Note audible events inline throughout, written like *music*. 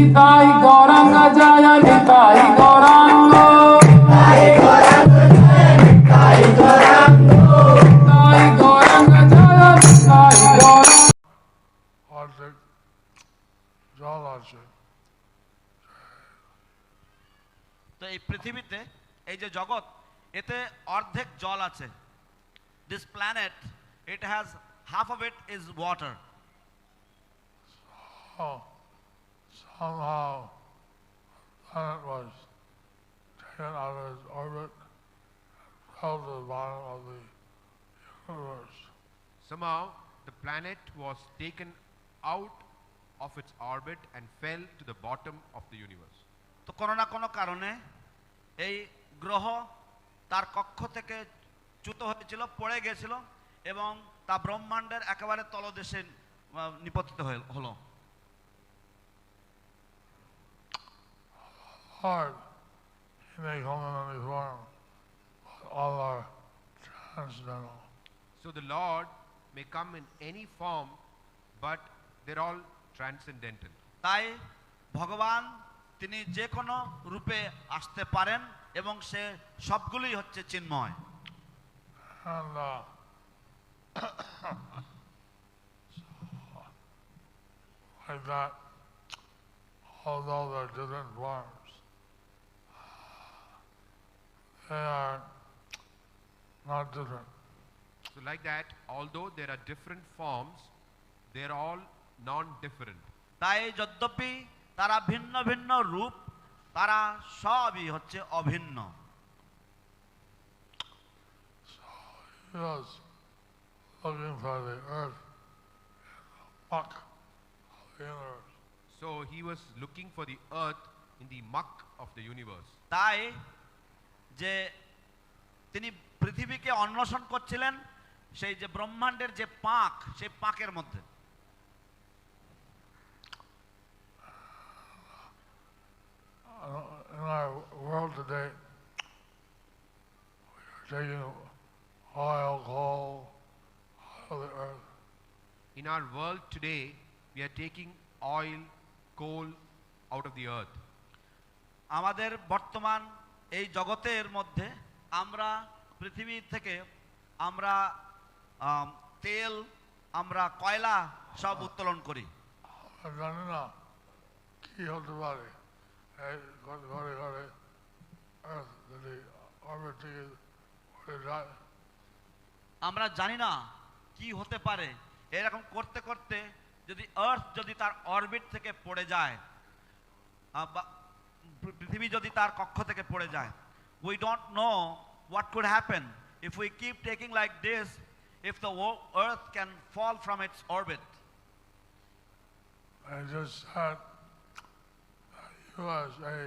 নিতাই গৌরাঙ্গ জয় নিতাই গৌরাঙ্গ। নিতাই গৌরাঙ্গ জয় নিতাই গৌরাঙ্গ। অর্ধেক জল আছে তো এই পৃথিবীতে এই যে জগৎ এতে অর্ধেক জল আছে। This planet it has half of it is water Oh, somehow planet was taken out of its orbit and fell to the bottom of the universe. Somehow, the planet was taken out of its orbit and fell to the bottom of the universe. তো কোনো না কোনো কারণে এই গ্রহ তার কক্ষ থেকে চ্যুত হয়েছিল পড়ে গেছিল এবং তা ব্রহ্মাণ্ডের একেবারে তলদেশে নিপতিত হয়ে- হলো Lord, He may come in any form, but all are transcendental. So the Lord may come in any form, but they're all transcendental. তাই ভগবান তিনি যে কোনো রূপে আসতে পারেন এবং সে সবগুলোই হচ্ছে চিন্ময় And uh, so, like that, although they're different forms, they not different. So, like that, although there are different forms, they're all non-different. তাই যদ্যপি তারা ভিন্ন ভিন্ন রূপ তারা সবই হচ্ছে অভিন্ন He was looking for the earth in the muck of the universe. So he was looking for the earth in the muck of the universe. তাই যে তিনি পৃথিবীকে অন্বেষণ করছিলেন সেই যে ব্রহ্মাণ্ডের যে পাক সেই পাকের মধ্যে Uh, In our world today, we are taking oil, coal out of the earth. In our world today, we are taking oil, coal out of the earth. আমাদের বর্তমান এই জগতের মধ্যে আমরা পৃথিবী থেকে আমরা তেল আমরা কয়লা সব উত্তোলন করি। জানি না কি হতে পারে। ঘরে ঘরে যদি থেকে আমরা জানি না কি হতে পারে। এরকম করতে করতে যদি আর্থ যদি তার অরবিট থেকে পড়ে যায় পৃথিবী যদি তার কক্ষ থেকে পড়ে যায় we don't know what could happen if we keep taking like this if the earth can fall from its orbit They just said that USA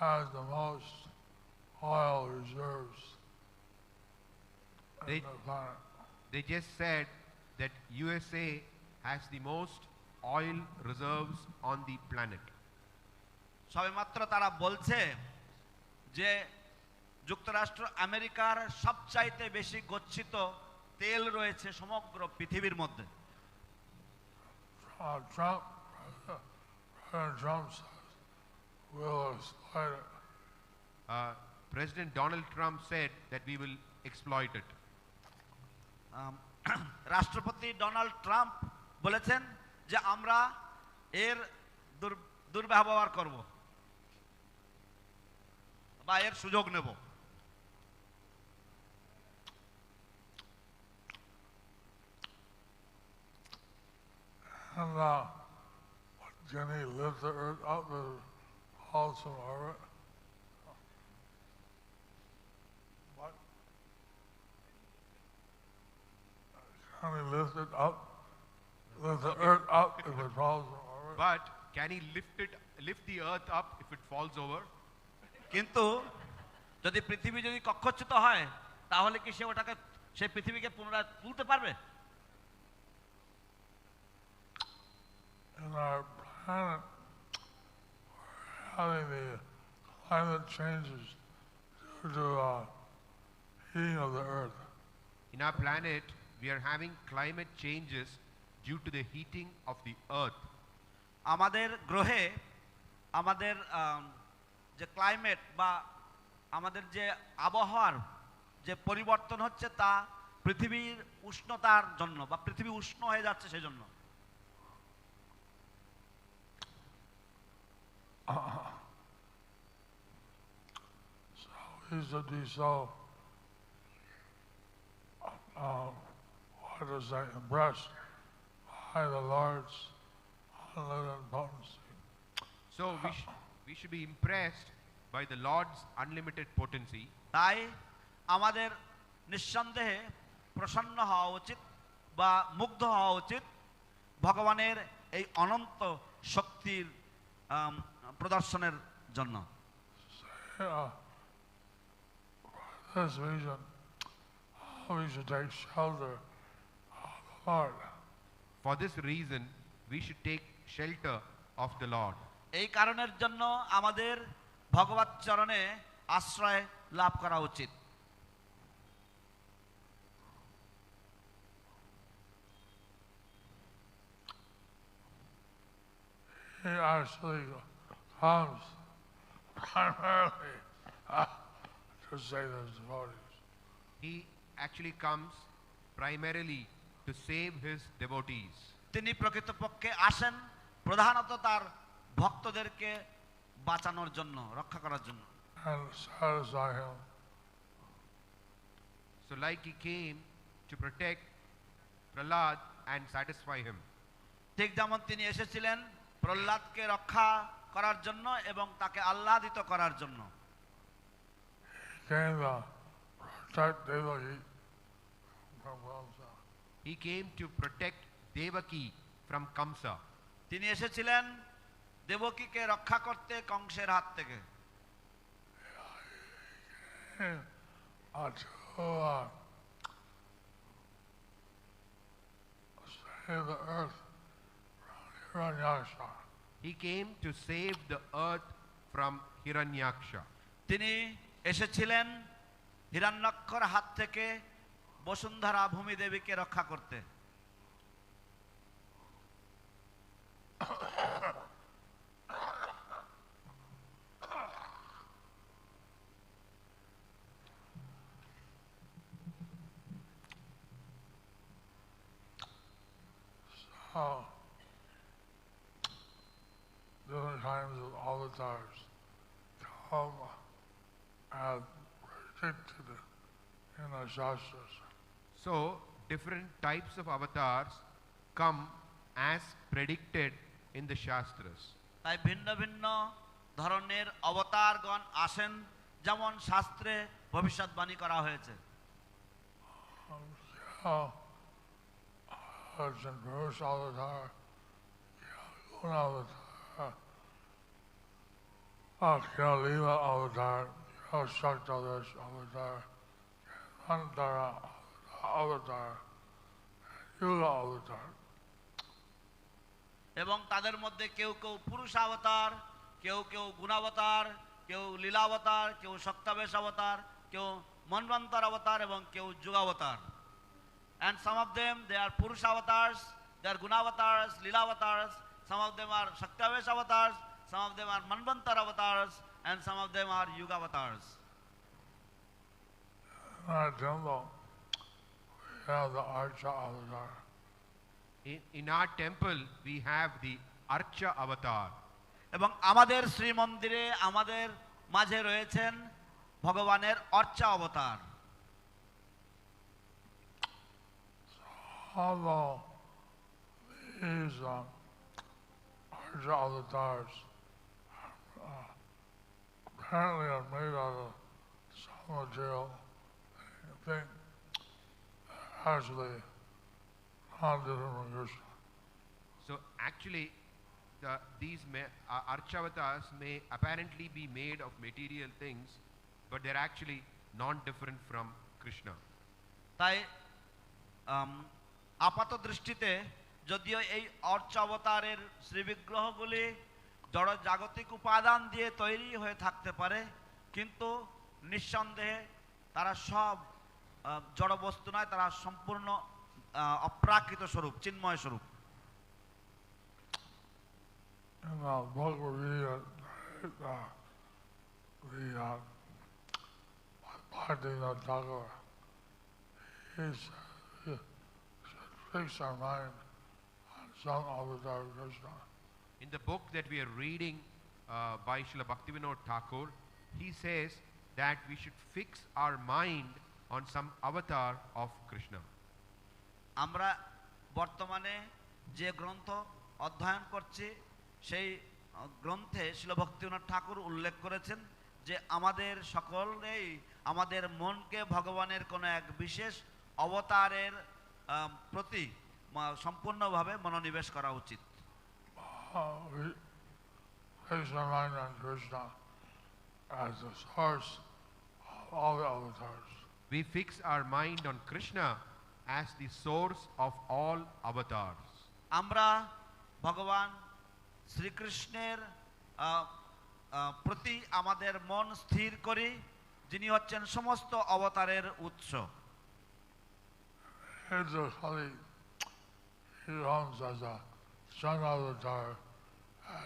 has the most oil reserves They- in the planet. They just said that USA has the most oil reserves on the planet. সবেমাত্র তারা বলছে যে যুক্তরাষ্ট্র আমেরিকার সবচাইতে বেশি গচ্ছিত তেল রয়েছে সমগ্র পৃথিবীর মধ্যে। President Donald Trump said that we will exploit it রাষ্ট্রপতি ডোনাল্ড ট্রাম্প বলেছেন যে আমরা এর দুর্ব্যবহার করব। বা এর সুযোগ নেব And uh, can he lift the earth up to falls from orbit? What? Can he lift it up? Lift the earth up if it falls from orbit? But can he lift it, lift the earth up if it falls over? কিন্তু যদি পৃথিবী যদি কক্ষচ্যুত হয় তাহলে কি সে ওটাকে সে পৃথিবীকে পুনরায় তুলতে পারবে In our planet, uh, we are having climate changes due to the heating of the earth. আমাদের গ্রহে আমাদের আম, যে ক্লাইমেট বা আমাদের যে আবহাওয়ার যে পরিবর্তন হচ্ছে তা পৃথিবীর উষ্ণতার জন্য বা পৃথিবী উষ্ণ হয়ে যাচ্ছে সেই জন্য so, uh, what is that, impressed by the Lord's unlimited potency. So we, sh- we should be impressed by the Lord's unlimited potency. তাই আমাদের নিঃসন্দেহে প্রসন্ন হওয়া উচিত বা মুগ্ধ হওয়া উচিত ভগবানের এই অনন্ত শক্তির আম, প্রদর্শনের জন্য Yeah. For this reason, we should take shelter of the Lord. For this reason, we should take shelter of the Lord. এই কারণের জন্য আমাদের ভগবত চরণে আশ্রয় লাভ করা উচিত। তিনি প্রকৃতপক্ষে আসেন প্রধানত তার ভক্তদেরকে বাঁচানোর জন্য রক্ষা করার জন্য। So like he came ঠিক যেমন তিনি এসেছিলেন প্রহ্লাদকে রক্ষা করার জন্য এবং তাকে আহ্লাদিত করার জন্য। He came to তিনি এসেছিলেন দেবকীকে রক্ষা করতে কংসের হাত থেকে uh, uh. He came to save the earth from Hiranyaksha. তিনি এসেছিলেন হিরণ্যক্ষর হাত থেকে বসুন্ধরা ভূমি দেবীকে রক্ষা করতে So, different kinds of avatars come and predicted in the Shastras. So, different types of avatars come as predicted in the Shastras. তাই ভিন্ন ভিন্ন ধরনের অবতারগণ আসেন যেমন শাস্ত্রে ভবিষ্যৎবাণী করা হয়েছে Uh, Arjun Purush avatar, avatar, uh, Kalila avatar, Shaktadesh avatar, Antara avatar, Yuga avatar. এবং তাদের মধ্যে কেউ কেউ পুরুষ অবতার কেউ কেউ গুণাবতার কেউ লীলাবতার কেউ সপ্তাবেশ অবতার কেউ মনবন্তর অবতার এবং কেউ যুগাবতার and some of them they are purush avatars they are gunavatars leelavatars some of them are shaktavesh avatars some of them are manvantar avatars and some of them are yuga avatars In our temple, we have the Archa avatar. In, in our temple, we have the Archa avatar. এবং আমাদের শ্রীমন্দিরে আমাদের মাঝে রয়েছেন ভগবানের অর্চা অবতার follow these um, large avatars. Uh, apparently are made out of solid material. I think actually non-different So actually, the, these may, uh, archavatars may apparently be made of material things, but they're actually non-different from Krishna. তাই আপাত দৃষ্টিতে যদিও এই অর্চ অবতারের শ্রীবিগ্রহগুলি জড় জাগতিক উপাদান দিয়ে তৈরি হয়ে থাকতে পারে, কিন্তু নিঃসন্দেহে তারা সব জড় বস্তু নয়, তারা সম্পূর্ণ অপ্রাকৃত স্বরূপ, চিন্ময় স্বরূপ। We read, uh, the uh, Bhaktivinoda Thakur, he said, he should fix our mind on avatar Krishna. In the book that we are reading uh, by Srila Bhaktivinoda Thakur, he says that we should fix our mind on some avatar of Krishna. আমরা বর্তমানে যে গ্রন্থ অধ্যয়ন করছি সেই গ্রন্থে শিলভক্তিনাথ ঠাকুর উল্লেখ করেছেন যে আমাদের সকলেই আমাদের মনকে ভগবানের কোনো এক বিশেষ অবতারের প্রতি সম্পূর্ণভাবে মনোনিবেশ করা উচিত Uh, we fix our mind on Krishna as the source of all avatars. আমরা ভগবান শ্রীকৃষ্ণের প্রতি আমাদের মন স্থির করি যিনি হচ্ছেন সমস্ত অবতারের উৎস Here's the Kali, he comes as a sun avatar,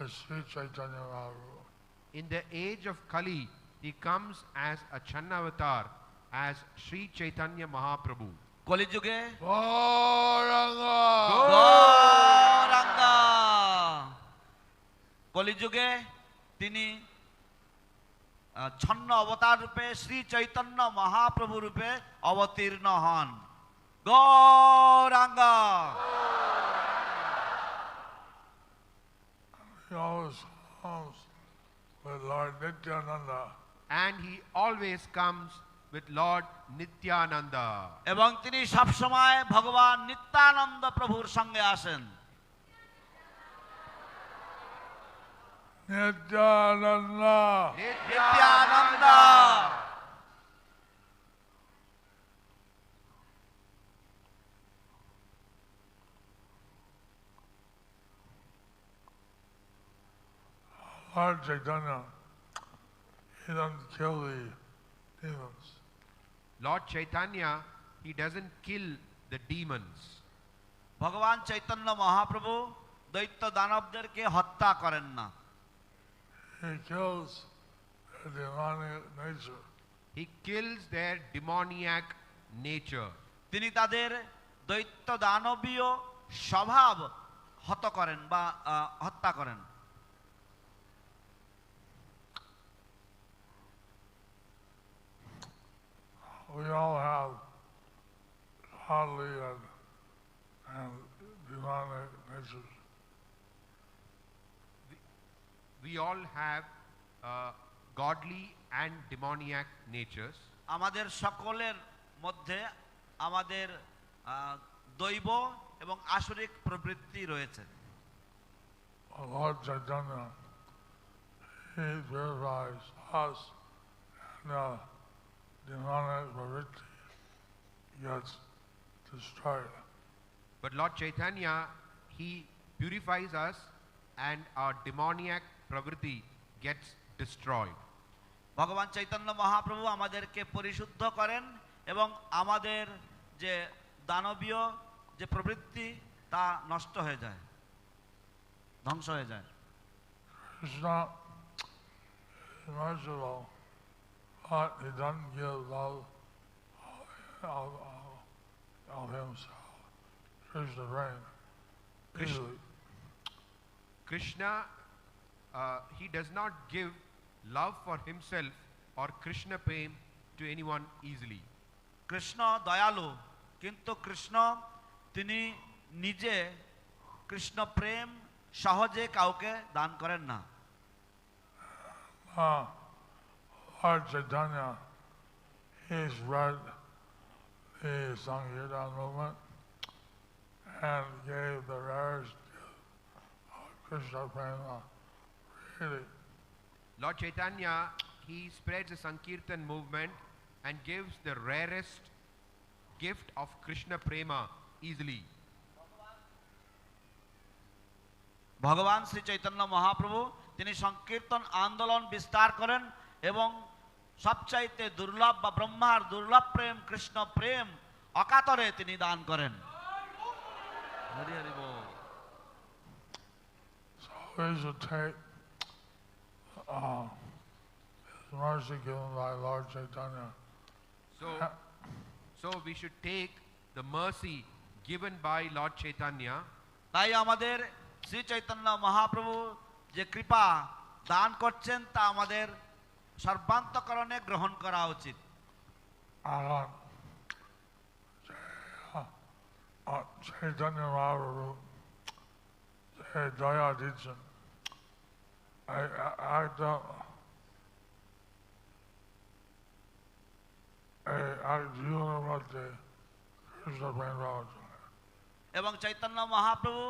as Sri Chaitanya Mahaprabhu. In the age of Kali, he comes as a Channavatar, as Sri Chaitanya Mahaprabhu. কলিযুগে Gauranga! গৌরাঙ্গ কলিযুগে তিনি আহ, ছন্ন অবতার রূপে শ্রী চৈতন্য মহাপ্রভু রূপে অবতীর্ণ হন Gauranga He always comes with Lord Nityananda. And he always comes with Lord Nityananda. এবং তিনি সবসময় ভগবান নিত্যানন্দ প্রভুর সঙ্গে আসেন Nityananda! Nityananda Lord Chaitanya, he doesn't kill the demons. Lord Chaitanya, he doesn't kill the demons. ভগবান চৈতন্য মহাপ্রভু দৈত্য দানবদেরকে হত্যা করেন না He kills their demonic nature. He kills their demoniac nature. তিনি তাদের দৈত্য দানবীয় স্বভাব হত করেন বা হত্যা করেন We all have godly and, and demonic natures. We all have uh, godly and demoniac natures. আমাদের সকলের মধ্যে আমাদের আহ, দৈব এবং আসরিক প্রবৃত্তি রয়েছে Lord Chaitanya, he purifies us and the pravritti gets destroyed. But Lord Chaitanya, he purifies us and our demoniac pravritti gets destroyed. ভগবান চৈতন্য মহাপ্রভু আমাদেরকে পরিশুদ্ধ করেন এবং আমাদের যে দানবীয় যে প্রবৃত্তি তা নষ্ট হয়ে যায় ধ্বংস হয়ে যায় Krishna is merciful, but he doesn't give love of, of, of himself. Krishna brain. Krishna- Easily. Krishna, uh, he does not give love for himself or Krishna prem to anyone easily. Krishna দয়ালু কিন্তু কৃষ্ণ তিনি নিজে কৃষ্ণ প্রেম সহজে কাউকে দান করেন না Uh, Lord Chaitanya, he spread the Sankirtan movement and gave the rarest gift of Krishna Prema. Really, Lord Chaitanya, he spreads the Sankirtan movement and gives the rarest gift of Krishna prema easily. ভগবান শ্রী চৈতন্য মহাপ্রভু তিনি সংকীর্তন আন্দোলন বিস্তার করেন এবং সবচাইতে দুর্লভ বা ব্রহ্মার দুর্লভ প্রেম কৃষ্ণ প্রেম অকাতরে তিনি দান করেন। তাই আমাদের শ্রী চৈতন্য মহাপ্রভু যে কৃপা দান করছেন তা আমাদের সর্বান্তকরণে গ্রহণ করা উচিত। এবং চৈতন্য মহাপ্রভু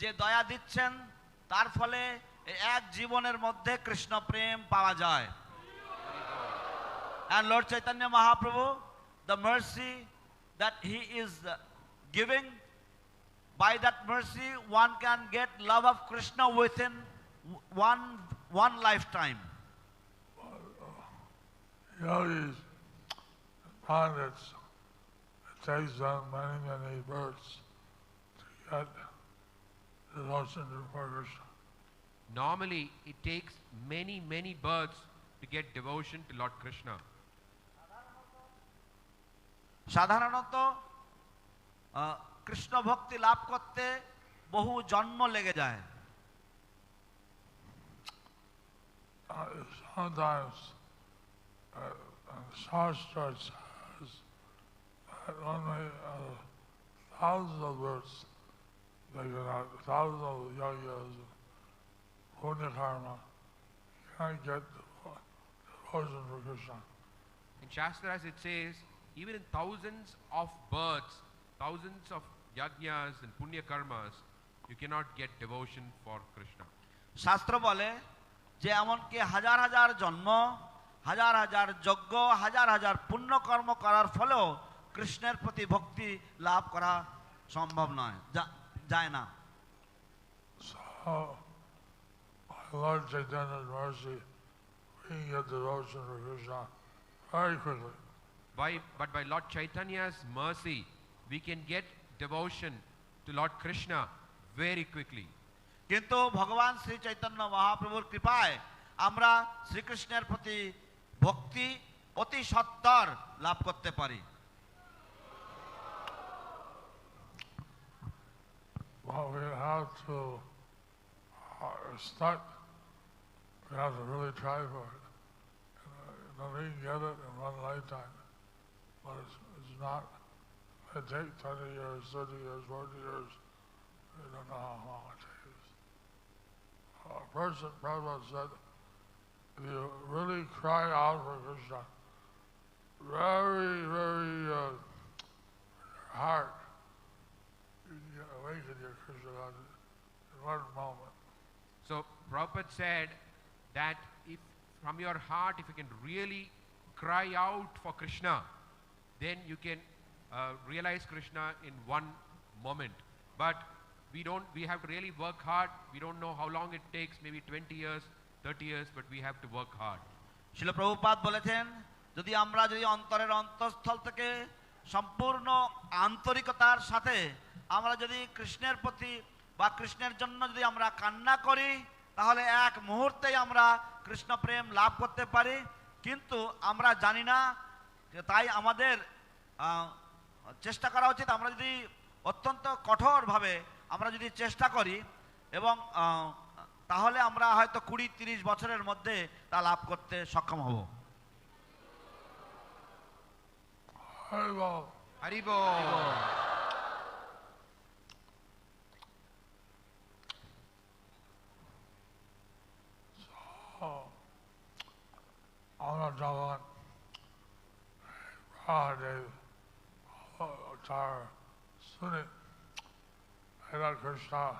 যে দয়া দিচ্ছেন তার ফলে এক জীবনের মধ্যে কৃষ্ণ প্রেম পাওয়া যায়। And Lord Chaitanya Mahaprabhu, the mercy that He is uh, giving, by that mercy one can get love of Krishna within one, one lifetime. yogis, pandits, it takes them many, many births to get devotion to Krishna. Normally, it takes many, many births to get devotion to Lord Krishna. সাধারণত আহ, কৃষ্ণ ভক্তি লাভ করতে বহু জন্ম লেগে যায় Uh, sometimes uh, uh, Shastra says that only uh, thousands of births, they get out, thousands of yogas, punya karma, can't get devo- devotion for Krishna. In Shastras, it says, even in thousands of births, thousands of yajnas and punya karmas, you cannot get devotion for Krishna. শাস্ত্র বলে যে এমনকি হাজার হাজার জন্ম হাজার হাজার যজ্ঞ হাজার হাজার পুণ্যকর্ম করার ফলেও কৃষ্ণের প্রতি ভক্তি লাভ করা সম্ভব নয় যা- যায় না So, by Lord Chaitanya's mercy, we can get devotion for Krishna very quickly. By, but by Lord Chaitanya's mercy, we can get devotion to Lord Krishna very quickly. কিন্তু ভগবান শ্রী চৈতন্য মহাপ্রভুর কৃপায় আমরা শ্রীকৃষ্ণের প্রতি ভক্তি অতি সত্তর লাভ করতে পারি Well, we have to uh, start. We have to really try for it. You know, we can get it in one lifetime, but it's, it's not. It takes 20 years, 30 years, 40 years. We don't know how long it takes. A person, Prabhupada said, if you really cry out for Krishna, very, very uh, heart, you can awaken your Krishna in one moment. So Prabhupada said that if from your heart, if you can really cry out for Krishna, then you can uh, realize Krishna in one moment. But we don't, we have to really work hard. We don't know how long it takes, maybe 20 years, 30 years, but we have to work hard. শিল প্রভুপাত বলেছেন যদি আমরা যদি অন্তরের অন্তঃস্থল থেকে সম্পূর্ণ আন্তরিকতার সাথে আমরা যদি কৃষ্ণের প্রতি বা কৃষ্ণের জন্য যদি আমরা কান্না করি তাহলে এক মুহূর্তেই আমরা কৃষ্ণ প্রেম লাভ করতে পারি কিন্তু আমরা জানি না তাই আমাদের চেষ্টা করা উচিত আমরা যদি অত্যন্ত কঠোরভাবে আমরা যদি চেষ্টা করি এবং তাহলে আমরা হয়তো কুড়ি তিরিশ বছরের মধ্যে তা লাভ করতে সক্ষম হব well. Haribo! Oh, Avatar, Sunit, Hare Krishna,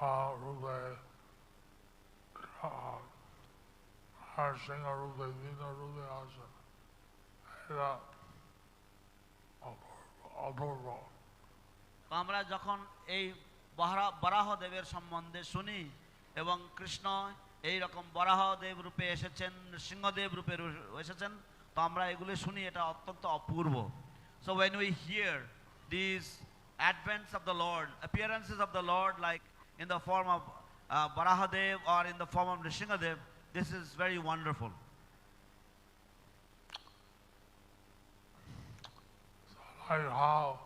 Raha Rule, Har Singha Rule, Vina Rule Asan, Hare Apurva. তো আমরা যখন এই বরাহ দেবের সম্বন্ধে শুনি এবং কৃষ্ণ এই রকম বরাহ দেব রূপে এসেছেন সিংহদেব রূপে এসেছেন তো আমরা এগুলি শুনি এটা অত্যন্ত অপূর্ব So when we hear these advents of the Lord, appearances of the Lord, like in the form of uh, Barahadev or in the form of Nishingadev, this is very wonderful. Like how,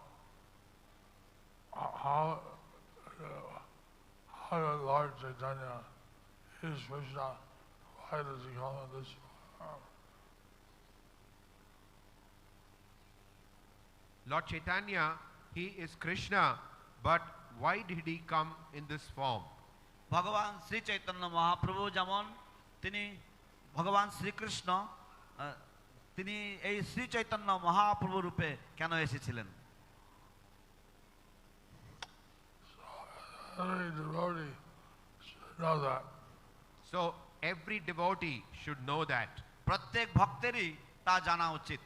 how, uh, how the Lord Chaitanya, uh, his Krishna, why does he come in this form? Lord Chaitanya, he is Krishna, but why did he come in this form? ভগবান শ্রী চৈতন্য মহাপ্রভু যেমন তিনি ভগবান শ্রীকৃষ্ণ তিনি এই শ্রী চৈতন্য মহাপ্রভু রূপে কেন এসেছিলেন Every devotee should know that. So every devotee should know that. প্রত্যেক ভক্তেরই তা জানা উচিত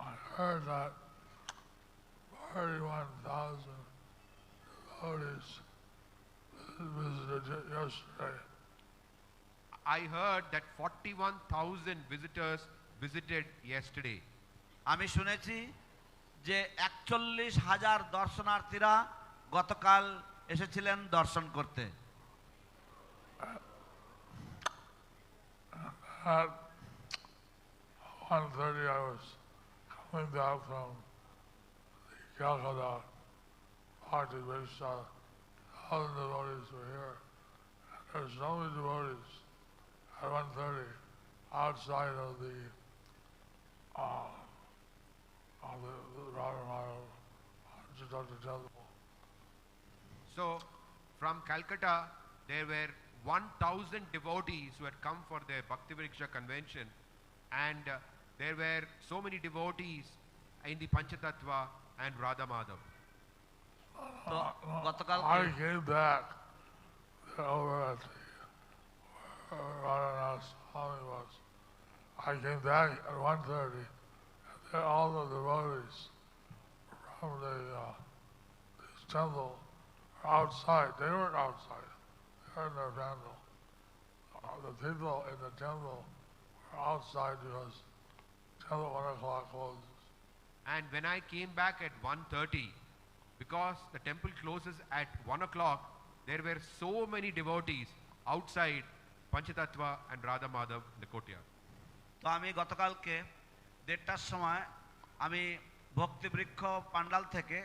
I heard that 41,000 devotees visited it yesterday. I heard that 41,000 visitors visited yesterday. আমি শুনেছি যে একচল্লিশ হাজার দর্শনার্থীরা গতকাল এসেছিলেন দর্শন করতে At 1.30 I was coming back from Calcutta party based on all the devotees were here. There's so many devotees at 1.30 outside of the uh, of the, the Dr. Temple. So from Calcutta, there were 1,000 devotees who had come for the Bhakti Vriksha convention, and uh, there were so many devotees in the Panchatattva and Radha Madhav. তো গতকাল I came back over at the where Radhanath Swami was. I came back at 1.30 and then all the devotees from the uh, this temple were outside. They weren't outside. They were in their temple. Uh, the people in the temple were outside because temple 1 o'clock closes. And when I came back at 1.30, because the temple closes at 1 o'clock, there were so many devotees outside Panchatattva and Radha Madhav in the courtyard. তো আমি গতকালকে দেড়টার সময় আমি ভক্তিবৃক্ষ পান্ডাল থেকে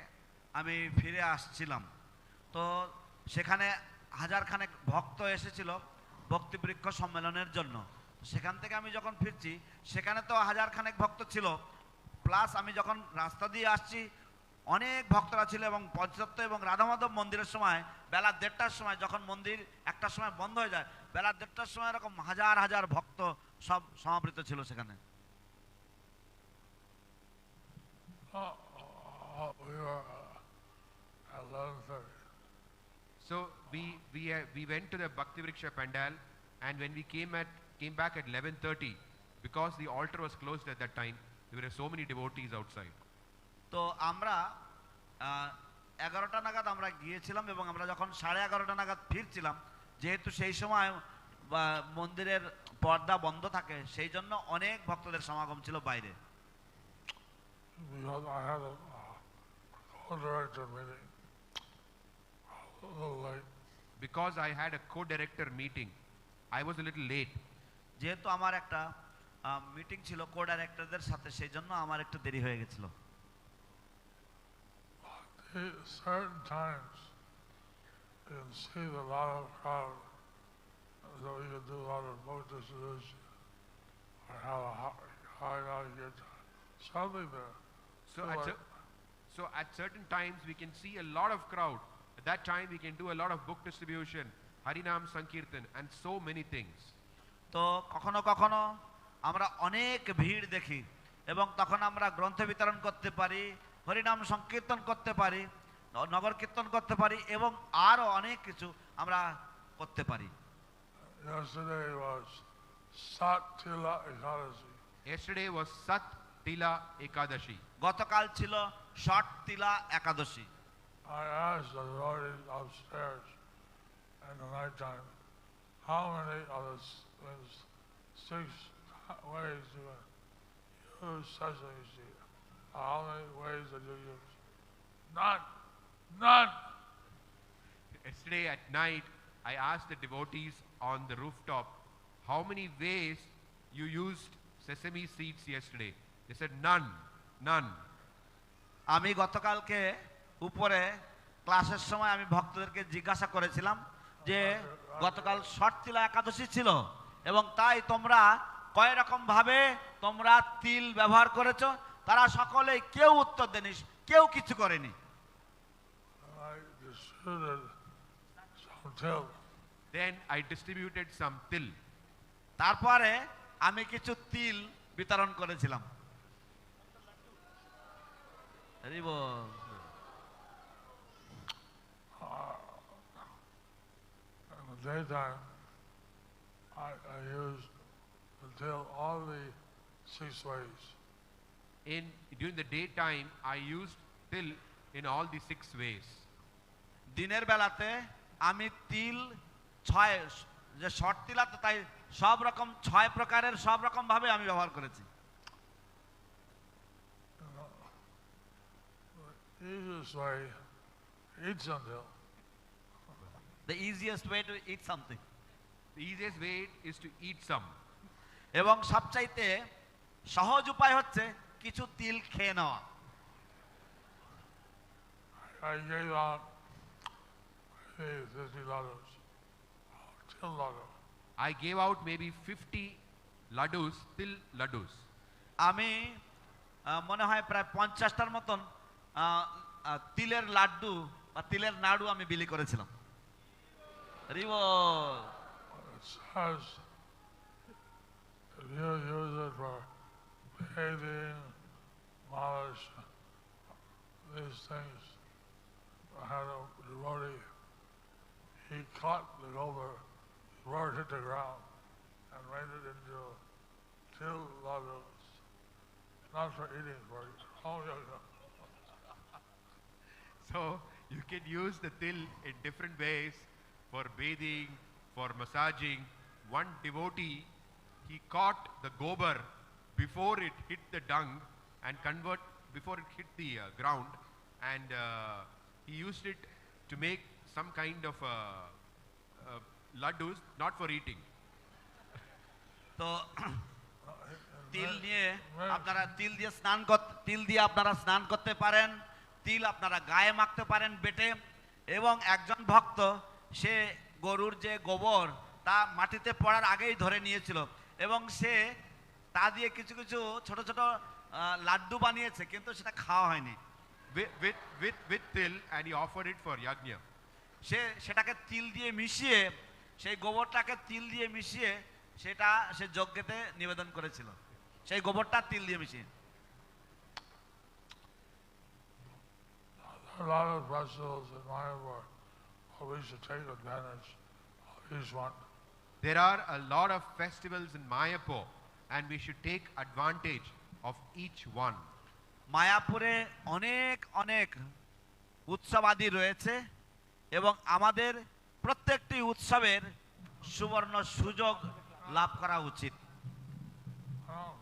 আমি ফিরে আসছিলাম তো সেখানে হাজারখানেক ভক্ত এসেছিল ভক্তিবৃক্ষ সম্মেলনের জন্য সেখান থেকে আমি যখন ফিরছি সেখানে তো হাজারখানেক ভক্ত ছিল প্লাস আমি যখন রাস্তা দিয়ে আসছি অনেক ভক্তরা ছিল এবং পঞ্চতত্ত্ব এবং রাধামাধব মন্দিরের সময় বেলা দেড়টার সময় যখন মন্দির একটার সময় বন্ধ হয়ে যায় বেলা দেড়টার সময় এরকম হাজার হাজার ভক্ত সব সমাবৃত ছিল সেখানে we were at 11.30. So we, we, uh, we went to the Bhakti Vriksha Pandal and when we came, at, came back at 11.30, because the altar was closed at that time, there were so many devotees outside. তো আমরা এগারোটা নাগাদ আমরা গিয়েছিলাম এবং আমরা যখন সাড়ে এগারোটা নাগাদ ফিরছিলাম যেহেতু সেই সময় বা, মন্দিরের পর্দা বন্ধ থাকে সেই জন্য অনেক ভক্তদের সমাগম ছিল বাইরে Because I had a uh, co-director meeting a little late. Because I had a co-director meeting, I was a little late. যেহেতু আমার একটা মিটিং ছিল কো ডাইরেক্টরদের সাথে সেই জন্য আমার একটু দেরি হয়ে গেছিল The certain times you can see the lot of crowd, so you can do a lot of boat distribution or how to hi- hide out your time. Something there. So So at, what- cer- so at certain times we can see a lot of crowd. At that time we can do a lot of book distribution, Harinam Sankirtan and so many things. তো কখনো কখনো আমরা অনেক ভিড় দেখি এবং তখন আমরা গ্রন্থ বিতরণ করতে পারি হরিনাম সংকীর্তন করতে পারি নগর কীর্তন করতে পারি এবং আরও অনেক কিছু আমরা করতে পারি। গতকাল ছিল ষট তিলা একাদশী। I asked the Lord upstairs s- six ways you use sesame seed? How many ways did you use? None. None. Yesterday at night, I asked the devotees on the rooftop, how many ways you used sesame seeds yesterday? They said, none, none. আমি গতকালকে উপরে ক্লাসের সময় আমি ভক্তদেরকে জিজ্ঞাসা করেছিলাম যে গতকাল শর্তিলা একাদশী ছিল এবং তাই তোমরা কয় রকম ভাবে তোমরা তিল ব্যবহার করেছ তারা সকলে কেউ উত্তর দেনি কেউ কিছু করেনি. Then I distributed some till. তারপরে আমি কিছু তিল বিতরণ করেছিলাম I, I used until all the six ways. In during the daytime, I used till in all the six ways. দিনের বেলাতে আমি তিল ছয় যে শর্ট তিল আছে তাই সব রকম ছয় প্রকারের সব রকম ভাবে আমি ব্যবহার করেছি The easiest way, eat some till. The Easiest way to eat something easiest way is to eat some. এবং সবচাইতে সহজ উপায় হচ্ছে কিছু তিল খেয়ে নেওয়া I gave out maybe 50 laddus, till laddu. I gave out maybe 50 laddus, till laddus. আমি মনে হয় প্রায় পঞ্চাশটার মতন তিলের লাড্ডু বা তিলের নাড়ু আমি বিলি করেছিলাম রিবল If you use it for bathing, polish, these things. I had a devotee, he caught the before it hit the ground, and made it into two laddus. Not for eating, for yeah, yeah. *laughs* So you can use the till in different ways for bathing, for massaging. One devotee, he caught the gobar before it hit the dung and convert before it hit the uh, ground, and uh, he used it to make some kind of uh, uh, laddus, not for eating. তো তিল Right. নিয়ে Right. আপনারা তিল দিয়ে স্নান করতে তিল দিয়ে আপনারা স্নান করতে পারেন তিল আপনারা গায়ে মাখতে পারেন বেটে এবং একজন ভক্ত সে গরুর যে গোবর তা মাটিতে পড়ার আগেই ধরে নিয়েছিল। এবং সে তা দিয়ে কিছু কিছু ছোট ছোট লাড্ডু বানিয়েছে কিন্তু সেটা খাওয়া হয়নি। With, with, with, with and he offered it for yajna. সে সেটাকে তিল দিয়ে মিশিয়ে সেই গোবরটাকে তিল দিয়ে মিশিয়ে সেটা সে যজ্ঞতে নিবেদন করেছিল। সেই গোবরটা তিল দিয়ে মিশিয়ে। A lot of festivals in Mayapur, but we should take advantage of each one. There are a lot of festivals in Mayapur, and we should take advantage of each one. মায়াপুরে অনেক অনেক উৎসবাদি রয়েছে এবং আমাদের প্রত্যেকটি উৎসবের সুবর্ণ সুযোগ লাভ করা উচিত Oh,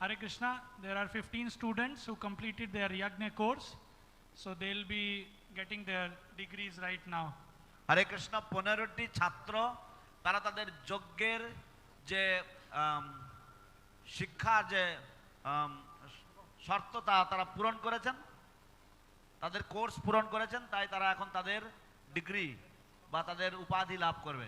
Hare Krishna, there are 15 students who completed their Yagna course. So they'll be getting their degrees right now. হরে কৃষ্ণ পনেরোটি ছাত্র তারা তাদের যজ্ঞের যে আম, শিক্ষার যে শর্ত তা তারা পূরণ করেছেন তাদের কোর্স পূরণ করেছেন তাই তারা এখন তাদের ডিগ্রি বা তাদের উপাধি লাভ করবে